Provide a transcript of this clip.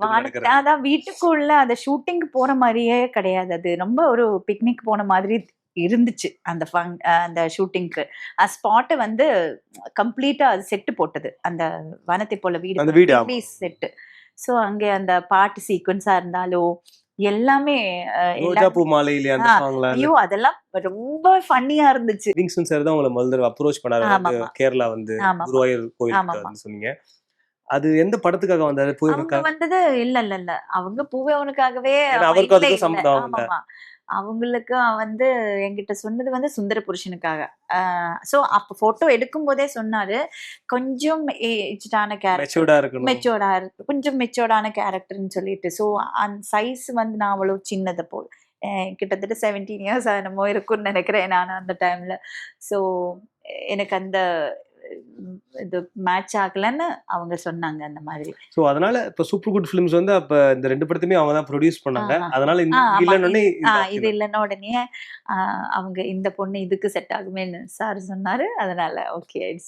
வான- அதான் வீட்டுக்குள்ள அந்த ஷூட்டிங் போற மாதிரியே கிடையாது. அது ரொம்ப ஒரு பிக்னிக் போன மாதிரி இருந்துச்சு அந்த ஃபங் அந்த ஷூட்டிங்க்கு. ஸ்பாட்டை வந்து கம்ப்ளீட்டா அது செட்டு போட்டது. அந்த வனத்தை போல வீடு வீடு. செட்டு ஸோ அங்கே அந்த பாட்டு சீக்வன்ஸா இருந்தாலும் எல்லாமே ஐயோ அதெல்லாம் ரொம்ப ஃபன்னியா இருந்துச்சு. விங்ஸ்டன் சார் தான் உங்களை முதல்ல அப்ரோச் பண்ணாரு. கேரளா வந்து குருவாயூர் வந்து சொன்னீங்க. அது எந்த படத்துக்காக வந்தாரு? போயிருக்கா வந்தது இல்ல இல்ல இல்ல. அவங்க பூவே அவனுக்காகவே அவருக்கு. ஆமாமா. அவங்களுக்கு வந்து என்கிட்ட சொன்னது வந்து சுந்தர புருஷனுக்காக. சோ அப்ப போட்டோ எடுக்கும் போதே சொன்னாரு கொஞ்சம் ஏஜ்டான கேரக்டர் மெச்சூர்டா இருக்கு கொஞ்சம் மெச்சோர்டான கேரக்டர்னு சொல்லிட்டு. ஸோ அந்த சைஸ் வந்து நான் அவ்வளோ சின்னது போல். கிட்டத்தட்ட செவன்டீன் இயர்ஸ் என்னமோ இருக்கும்னு நினைக்கிறேன் நான் அந்த டைம்ல ஸோ எனக்கு அந்த இது மேட்ச் ஆகலைன்னு அவங்க சொன்னாங்க அந்த மாதிரி. சோ அதனால இப்ப சூப்பர் குட் ஃபிலிம்ஸ் வந்து அப்ப இந்த ரெண்டு படத்தையுமே அவங்க தான் ப்ரொடியூஸ் பண்ணாங்க. அதனால இந்த. இல்லைன்னு இது இல்லைன்னா உடனே அவங்க இந்த பொண்ணு இதுக்கு செட் ஆகுமேன்னு சார் சொன்னாரு. அதனால ஓகே ஆயிடுச்சு.